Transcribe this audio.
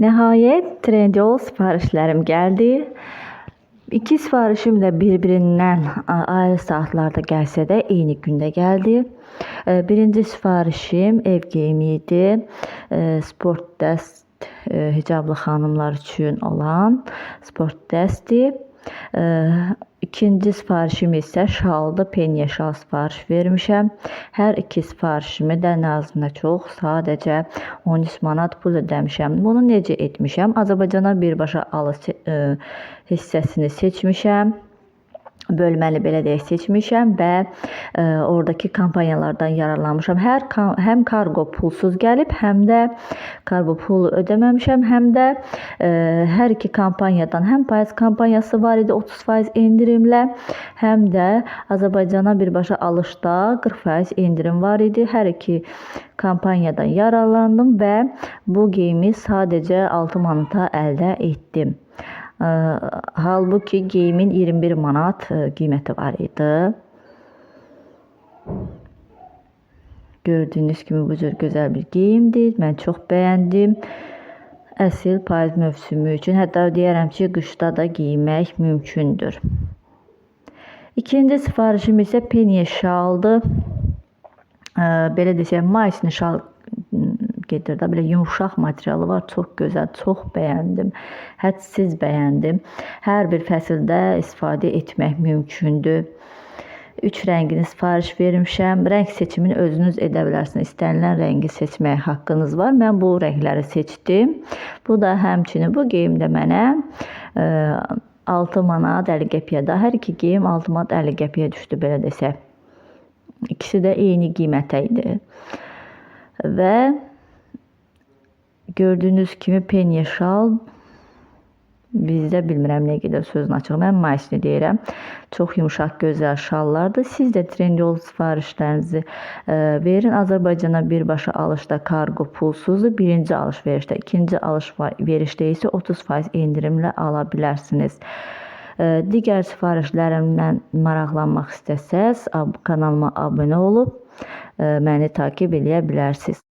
Nəhayət Trendyol sifarişlərim gəldi. İki sifarişim də bir-birindən a- ayrı saatlarda gəlsə də eyni gündə gəldi. E, Birinci sifarişim ev geyimi idi. E, Sport dəst e, hicablı xanımlar üçün olan sport dəsti. E, İkinci sifarişim isə şaldı, penye şal sifariş vermişəm. Hər iki sifarişimi də nazminə çox sadəcə 13 manat pul ödəmişəm. Bunu necə etmişəm? Azərbaycana birbaşa alış e, hissəsini seçmişəm bölməli belə deyək seçmişəm və e, oradakı kampanyalardan yararlanmışam. Hər həm kargo pulsuz gəlib, həm də kargo pulu ödəməmişəm, həm də e, hər iki kampanyadan həm payız kampanyası var idi 30% endirimlə, həm də Azərbaycana birbaşa alışda 40% endirim var idi. Hər iki kampanyadan yararlandım və bu geyimi sadəcə 6 manata əldə etdim. Ə, Halbuki geyimin 21 manat ə, qiyməti var idi. Gördüyünüz kimi bu cür gözəl bir geyimdir. Mən çox bəyəndim. Əsl payız mövsümü üçün, hətta deyərəm ki, qışda da geymək mümkündür. İkinci sifarişim isə penye şaldır. Ə, belə desək, maysni şal gedir də belə yumşaq materialı var, çox gözəl, çox bəyəndim. Hədsiz bəyəndim. Hər bir fəsildə istifadə etmək mümkündür. 3 rəngini sifariş vermişəm. Rəng seçimini özünüz edə bilərsiniz. İstənilən rəngi seçmək haqqınız var. Mən bu rəngləri seçdim. Bu da həmçinin bu geyim də mənə ə, 6 manat 50 qəpiyə də hər iki geyim 6 manat 50 qəpiyə düşdü belə desək. İkisi də eyni qiymətə idi. Və gördüyünüz kimi penye şal bizdə bilmirəm nə qədər sözün açığı. Mən maysni deyirəm. Çox yumşaq, gözəl şallardır. Siz də Trendyol sifarişlərinizi ə, verin. Azərbaycana birbaşa alışda kargo pulsuzdur. Birinci alış-verişdə, ikinci alış-verişdə isə 30% endirimlə ala bilərsiniz. Ə, Digər sifarişlərimdən maraqlanmaq istəsəz, kanalıma abunə olub ə, məni takib edə bilərsiniz.